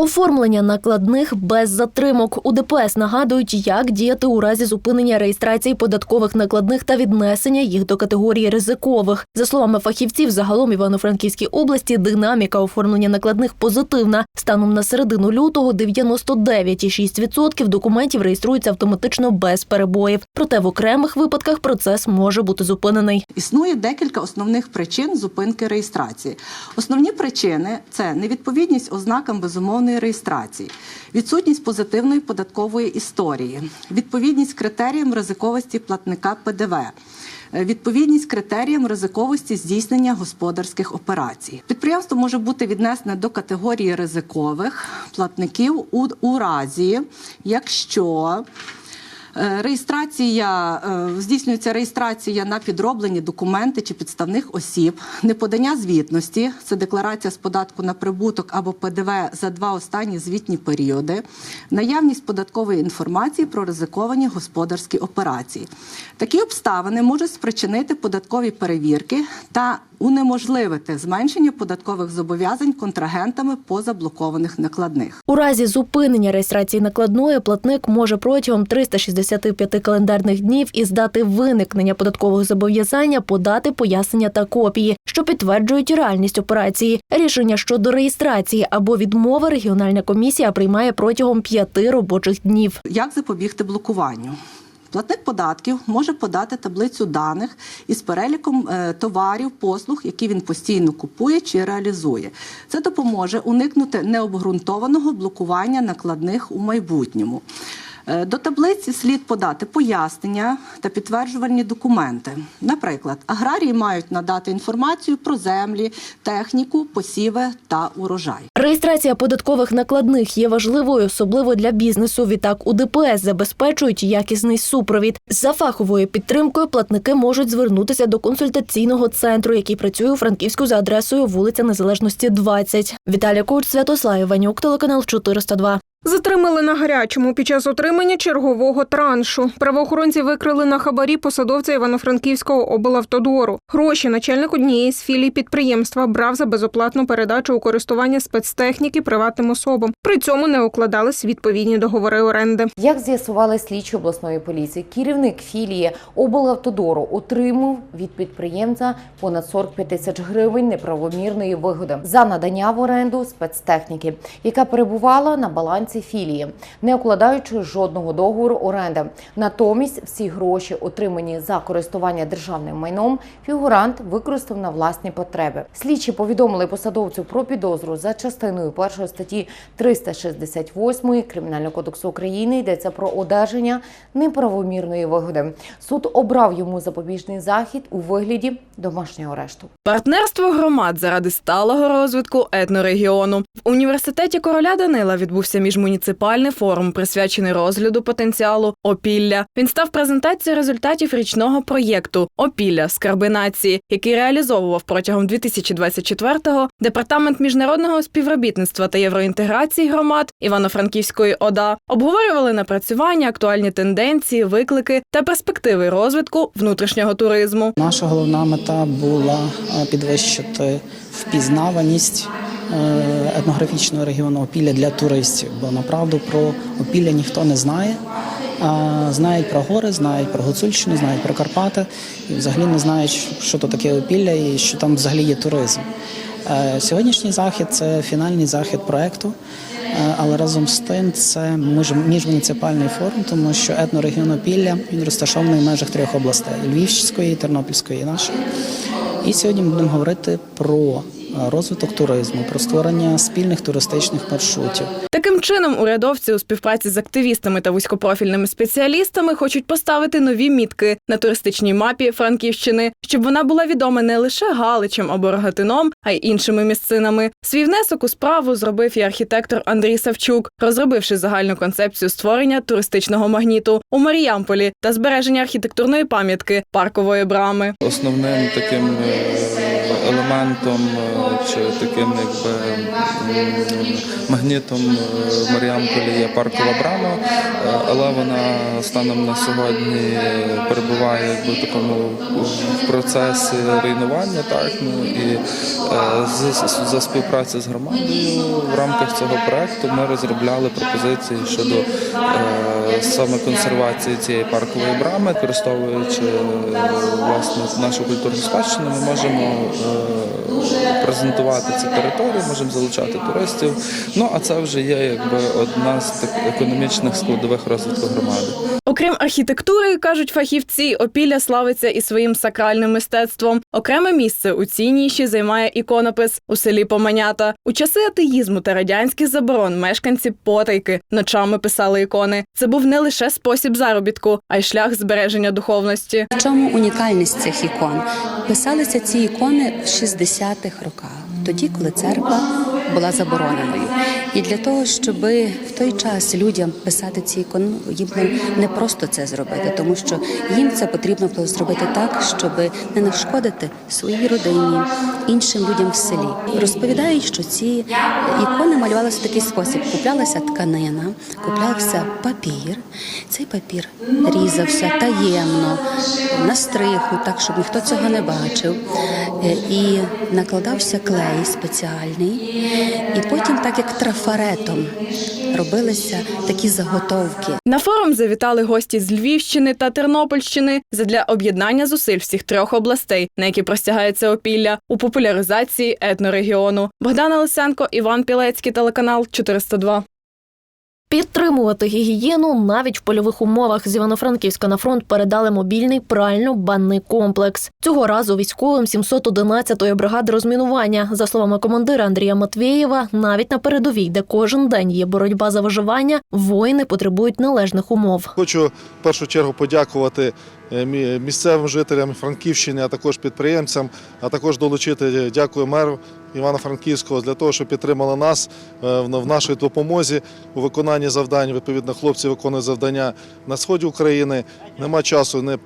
Оформлення накладних без затримок. У ДПС нагадують, як діяти у разі зупинення реєстрації податкових накладних та віднесення їх до категорії ризикових. За словами фахівців, загалом Івано-Франківській області динаміка оформлення накладних позитивна. Станом на середину лютого 99,6% документів реєструються автоматично без перебоїв. Проте в окремих випадках процес може бути зупинений. Існує декілька основних причин зупинки реєстрації. Основні причини це невідповідність ознакам безумовної реєстрації, відсутність позитивної податкової історії, відповідність критеріям ризиковості платника ПДВ. Відповідність критеріям ризиковості здійснення господарських операцій. Підприємство може бути віднесене до категорії ризикових платників у, у разі, якщо Реєстрація е, здійснюється реєстрація на підроблені документи чи підставних осіб, неподання звітності це декларація з податку на прибуток або ПДВ за два останні звітні періоди, наявність податкової інформації про ризиковані господарські операції. Такі обставини можуть спричинити податкові перевірки та унеможливити зменшення податкових зобов'язань контрагентами по заблокованих накладних. У разі зупинення реєстрації накладної платник може протягом 365 календарних днів із дати виникнення податкового зобов'язання подати пояснення та копії, що підтверджують реальність операції. Рішення щодо реєстрації або відмови регіональна комісія приймає протягом п'яти робочих днів. Як запобігти блокуванню? Платник податків може подати таблицю даних із переліком е, товарів, послуг, які він постійно купує чи реалізує. Це допоможе уникнути необґрунтованого блокування накладних у майбутньому. Е, До таблиці слід подати пояснення та підтверджувальні документи. Наприклад, аграрії мають надати інформацію про землі, техніку, посіви та урожай. Реєстрація податкових накладних є важливою, особливо для бізнесу. Відтак у ДПС забезпечують якісний супровід. За фаховою підтримкою платники можуть звернутися до консультаційного центру, який працює у Франківську за адресою вулиця Незалежності 20. Віталія Курц, Святослав Іванюк, телеканал 402. Затримали на гарячому під час отримання чергового траншу. Правоохоронці викрили на хабарі посадовця Івано-Франківського облавтодору. Гроші начальник однієї з філій підприємства брав за безоплатну передачу у користування спецтехніки приватним особам. При цьому не укладались відповідні договори оренди. Як з'ясували слідчі обласної поліції, керівник філії облавтодору отримав від підприємця понад 45 тисяч гривень неправомірної вигоди за надання в оренду спецтехніки, яка перебувала на балансі філії, не укладаючи жодного договору оренди. Натомість всі гроші, отримані за користування державним майном, фігурант використав на власні потреби. Слідчі повідомили посадовцю про підозру за частиною першої статті 368 Кримінального кодексу України. Йдеться про одержання неправомірної вигоди. Суд обрав йому запобіжний захід у вигляді домашнього арешту. Партнерство громад заради сталого розвитку етнорегіону в університеті короля Данила відбувся міжмуніципальний форум, присвячений розгляду потенціалу опілля. Він став презентацією результатів річного проєкту Опілля скарби нації, який реалізовував протягом 2024-го департамент міжнародного співробітництва та євроінтеграції громад Івано-Франківської ОДА. Обговорювали напрацювання, актуальні тенденції, виклики та перспективи розвитку внутрішнього туризму. Наша головна мета була підвищити впізнаваність етнографічного регіону Опілля для туристів, бо направду про Опілля ніхто не знає. Знають про гори, знають про Гуцульщину, знають про Карпати і взагалі не знають, що то таке Опілля і що там взагалі є туризм. Е, Сьогоднішній захід це фінальний захід проекту. Е, Але разом з тим це між- міжмуніципальний форум, тому що етнорегіон Опілля він розташований в межах трьох областей: Львівської, Тернопільської і нашої. І сьогодні ми будемо говорити про е, розвиток туризму, про створення спільних туристичних маршрутів. Таким чином, урядовці у співпраці з активістами та вузькопрофільними спеціалістами хочуть поставити нові мітки на туристичній мапі Франківщини, щоб вона була відома не лише Галичем або Рогатином, а й іншими місцинами. Свій внесок у справу зробив і архітектор Андрій Савчук, розробивши загальну концепцію створення туристичного магніту у Маріямполі та збереження архітектурної пам'ятки паркової брами. Основним таким е, елементом е, чи таким якби магнітом е, Маріамполі є паркова брама, е, але вона станом на сьогодні перебуває якби, в такому в процесі руйнування. Так, ну, і е, з- з- за співпраці з громадою в рамках цього проекту ми розробляли пропозиції щодо саме консервації цієї паркової брами, використовуючи е, власне нашу культурну спадщину, ми можемо презентувати цю територію, можемо залучати туристів. Ну а це вже є якби одна з так економічних складових розвитку громади. Окрім архітектури, кажуть фахівці, Опілля славиться і своїм сакральним мистецтвом. Окреме місце у цій ніші займає іконопис у селі Поманята. У часи атеїзму та радянських заборон мешканці потайки ночами писали ікони. Це був не лише спосіб заробітку, а й шлях збереження духовності. В чому унікальність цих ікон? Писалися ці ікони в 60-х роках, тоді, коли церква була забороненою. І для того, щоб в той час людям писати ці ікони, їм не просто це зробити, тому що їм це потрібно було зробити так, щоб не нашкодити своїй родині, іншим людям в селі. Розповідають, що ці ікони малювалися в такий спосіб: куплялася тканина, куплявся папір. Цей папір різався таємно на стриху, так щоб ніхто цього не бачив. Е, І накладався клей спеціальний, і потім, так як трафаретом, робилися такі заготовки. На форум завітали гості з Львівщини та Тернопільщини задля об'єднання зусиль всіх трьох областей, на які простягається опілля у популяризації етнорегіону. Богдана Лисенко, Іван Пілецький, телеканал 402. Підтримувати гігієну навіть в польових умовах з Івано-Франківська на фронт передали мобільний прально-банний комплекс. Цього разу військовим 711-ї бригади розмінування. За словами командира Андрія Матвєєва, навіть на передовій, де кожен день є боротьба за виживання, воїни потребують належних умов. Хочу в першу чергу подякувати е, мі- місцевим жителям Франківщини, а також підприємцям, а також долучити дякую меру Івано-Франківського для того, що підтримали нас е, в нашій допомозі у виконанні завдань. Відповідно, хлопці виконують завдання на сході України. Нема часу не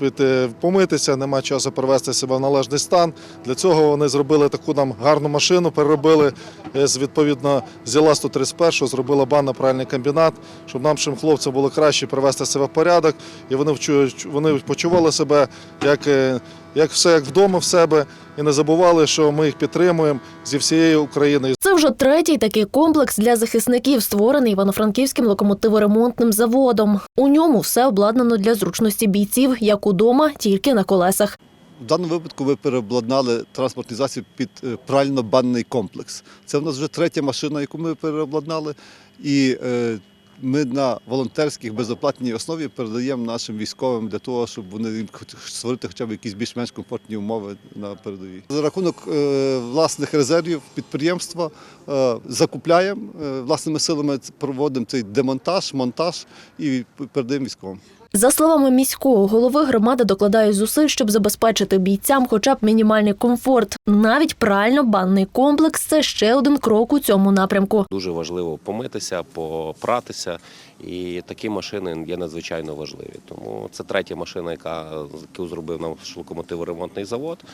помитися, нема часу привести себе в належний стан. Для цього вони зробили таку нам гарну машину, переробили е, з відповідно з ІЛА 131, зробили банно-пральний комбінат, щоб нашим хлопцям було краще привести себе в порядок, і вони вони почували себе як, е, як все як вдома в себе, і не забували, що ми їх підтримуємо зі всієї України. Це вже третій такий комплекс для захисників, створений Івано-Франківським локомотиворемонтним заводом. У ньому все обладнано для зручності бійців, як удома, тільки на колесах. В даному випадку ми переобладнали транспортний засіб під е, прально-банний комплекс. Це в нас вже третя машина, яку ми переобладнали. І е, ми на волонтерській безоплатній основі передаємо нашим військовим для того, щоб вони створити хоча б якісь більш-менш комфортні умови на передовій. За рахунок е, власних резервів підприємства е, закупляємо е, власними силами проводимо цей демонтаж, монтаж і передаємо військовим. За словами міського голови, громада докладає зусиль, щоб забезпечити бійцям хоча б мінімальний комфорт. Навіть прально-банний комплекс це ще один крок у цьому напрямку. Дуже важливо помитися, попратися, і такі машини є надзвичайно важливі. Тому це третя машина, яка яку зробив наш локомотиворемонтний завод.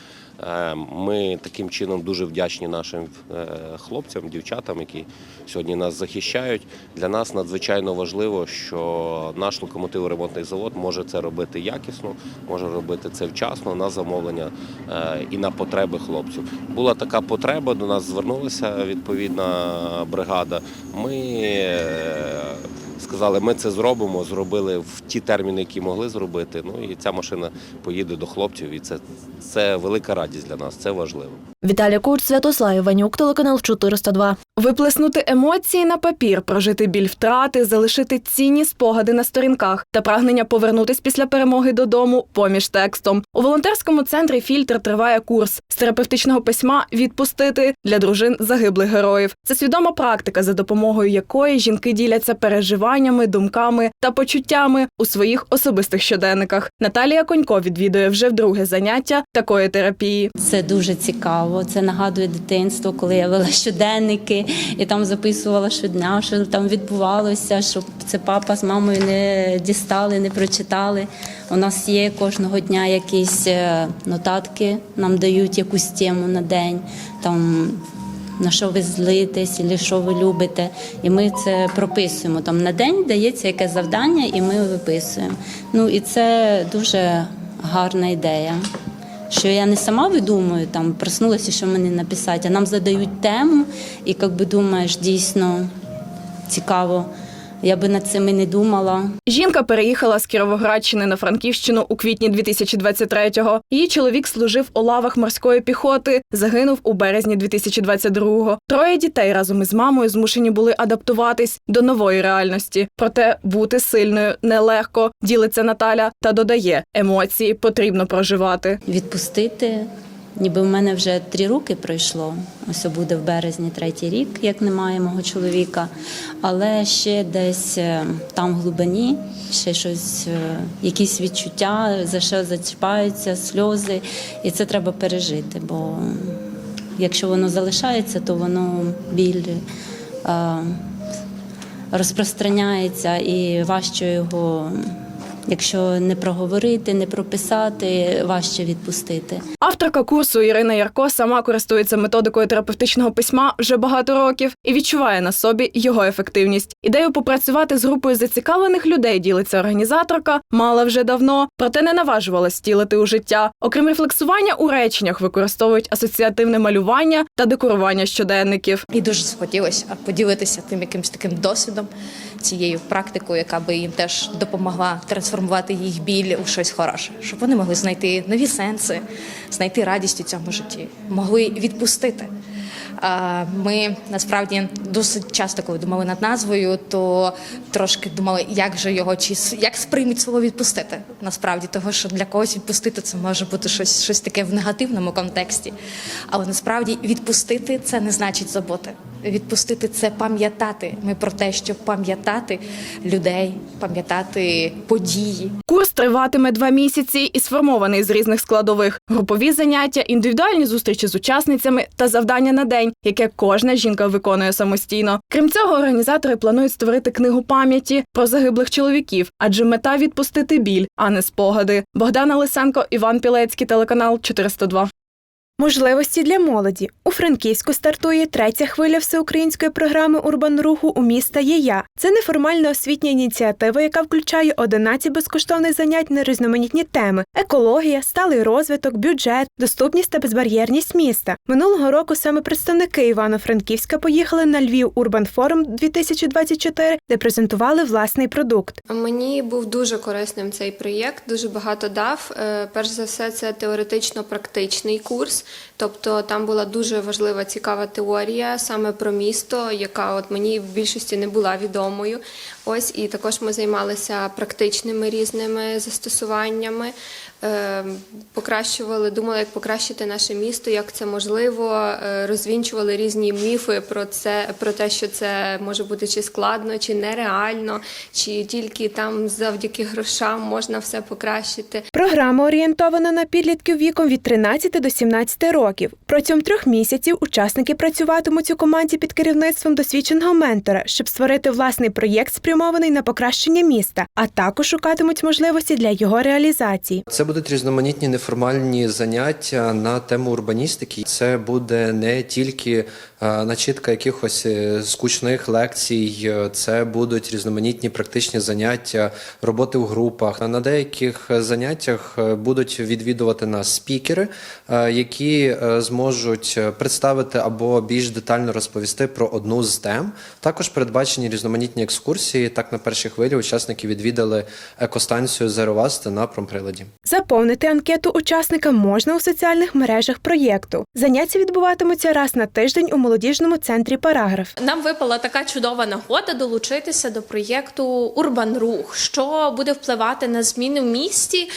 Е, Ми таким чином дуже вдячні нашим е, хлопцям, дівчатам, які сьогодні нас захищають. Для нас надзвичайно важливо, що наш локомотиворемонтний завод може це робити якісно, може робити це вчасно на замовлення е, і на потреби хлопців. Була така потреба, до нас звернулася відповідна бригада. Ми сказали, ми це зробимо, зробили в ті терміни, які могли зробити. Ну і ця машина поїде до хлопців, і це, це велика радість для нас, це важливо. Віталія Куч, Святослав Іванюк, телеканал 402. Виплеснути емоції на папір, прожити біль втрати, залишити цінні спогади на сторінках та прагнення повернутись після перемоги додому поміж текстом. У волонтерському центрі фільтр триває курс з терапевтичного письма відпустити для дружин загиблих героїв. Це свідома практика, за допомогою якої жінки діляться переживаннями, думками та почуттями у своїх особистих щоденниках. Наталія Конько відвідує вже вдруге заняття такої терапії. Це дуже цікаво. Це нагадує дитинство, коли я вела щоденники і там записувала щодня, що там відбувалося, щоб це папа з мамою не дістали, не прочитали. У нас є кожного дня якісь е, нотатки, нам дають якусь тему на день. Там на що ви злитесь, або що ви любите. І ми це прописуємо. Там на день дається якесь завдання, і ми виписуємо. Ну і це дуже гарна ідея. Що я не сама видумую, там проснулася, що мені написати, а нам задають тему, і якби думаєш, дійсно цікаво. Я би над цим і не думала. Жінка переїхала з Кіровоградщини на Франківщину у квітні 2023-го. Її чоловік служив у лавах морської піхоти, загинув у березні 2022-го. Троє дітей разом із мамою змушені були адаптуватись до нової реальності. Проте бути сильною нелегко, ділиться Наталя та додає, емоції потрібно проживати. Відпустити. Ніби в мене вже три роки пройшло. Ось буде в березні третій рік, як немає мого чоловіка. Але ще десь е, там в глибині, ще щось, е, якісь відчуття, за що зачіпаються, сльози. І це треба пережити. Бо якщо воно залишається, то воно біль е, розпространяється і важче його. Якщо не проговорити, не прописати, важче відпустити. Авторка курсу Ірина Ярко сама користується методикою терапевтичного письма вже багато років і відчуває на собі його ефективність. Ідею попрацювати з групою зацікавлених людей ділиться організаторка, мала вже давно, проте не наважувалась стілити у життя. Окрім рефлексування у реченнях використовують асоціативне малювання та декорування щоденників. І дуже схотілося поділитися тим якимось таким досвідом, цією практикою, яка би їм теж допомогла трансформувати їх біль у щось хороше, щоб вони могли знайти нові сенси, знайти радість у цьому житті, могли відпустити. Ми насправді досить часто, коли думали над назвою, то трошки думали, як же його чи як сприймуть слово відпустити. Насправді, того, що для когось відпустити це може бути щось, щось таке в негативному контексті. Але насправді відпустити це не значить забути. Відпустити це пам'ятати. Ми про те, щоб пам'ятати людей, пам'ятати події, Курс триватиме два місяці і сформований з різних складових: групові заняття, індивідуальні зустрічі з учасницями та завдання на день, яке кожна жінка виконує самостійно. Крім цього, організатори планують створити книгу пам'яті про загиблих чоловіків, адже мета відпустити біль, а не спогади. Богдана Лисенко, Іван Пілецький, телеканал 402. Можливості для молоді у Франківську стартує третя хвиля всеукраїнської програми урбанруху у міста є я. Це неформальна освітня ініціатива, яка включає 11 безкоштовних занять на різноманітні теми: екологія, сталий розвиток, бюджет, доступність та безбар'єрність міста. Минулого року саме представники Івано-Франківська поїхали на Львів Урбан Форум 2024, де презентували власний продукт. Мені був дуже корисним цей проєкт, дуже багато дав. Е, Перш за все, це теоретично-практичний курс. Тобто там була дуже важлива цікава теорія саме про місто, яка от мені в більшості не була відомою. Ось і також ми займалися практичними різними застосуваннями, е, покращували, думали, як покращити наше місто, як це можливо, е, розвінчували різні міфи про це, про те, що це може бути чи складно, чи нереально, чи тільки там завдяки грошам можна все покращити. Програма орієнтована на підлітків віком від 13 до 17 років. Протягом трьох місяців учасники працюватимуть у команді під керівництвом досвідченого ментора, щоб створити власний проєкт, спрямований на покращення міста, а також шукатимуть можливості для його реалізації. Це будуть різноманітні неформальні заняття на тему урбаністики. Це буде не тільки е, начитка якихось е, скучних лекцій, е, це будуть різноманітні практичні заняття, роботи в групах. На деяких заняттях будуть відвідувати нас спікери, які зможуть представити або більш детально розповісти про одну з тем. Також передбачені різноманітні екскурсії. Так на першій хвилі учасники відвідали екостанцію Зеровасти на промприладі. Заповнити анкету учасника можна у соціальних мережах проєкту. Заняття відбуватимуться раз на тиждень у молодіжному центрі Параграф. Нам випала така чудова нагода долучитися до проєкту Урбан Рух, що буде впливати на зміни в місті.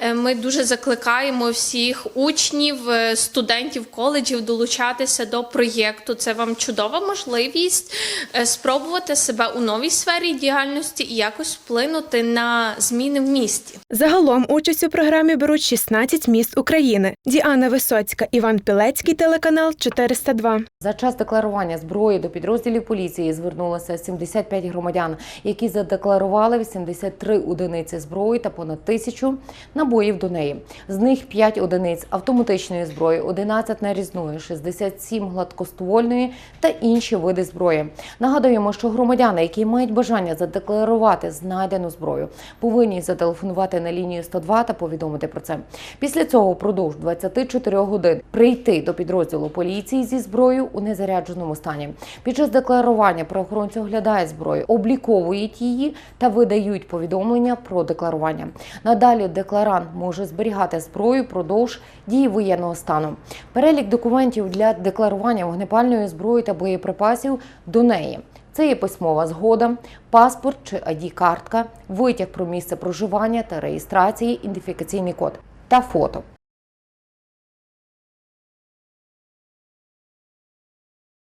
Е, Ми дуже закликаємо всіх учнів, е, студентів коледжів долучатися до проєкту. Це вам чудова можливість е, спробувати себе у новій сфері діяльності і якось вплинути на зміни в місті. Загалом участь у програмі беруть 16 міст України. Діана Висоцька, Іван Пілецький, телеканал 402. За час декларування зброї до підрозділів поліції звернулося 75 громадян, які задекларували 83 одиниці зброї та понад тисячу набоїв до неї. З них 5 одиниць автоматичної зброї. зброї, 11 нарізної, 67 гладкоствольної та інші види зброї. Нагадуємо, що громадяни, які мають бажання задекларувати знайдену зброю, повинні зателефонувати на лінію 102 та повідомити про це. Після цього впродовж 24 годин прийти до підрозділу поліції зі зброєю у незарядженому стані. Під час декларування правоохоронці оглядають зброю, обліковують її та видають повідомлення про декларування. Надалі декларант може зберігати зброю продовж дії воєнного стану. Перелік документів для декларування вогнепальної зброї та боєприпасів до неї. Це є письмова згода, паспорт чи ID-картка, витяг про місце проживання та реєстрації, ідентифікаційний код та фото.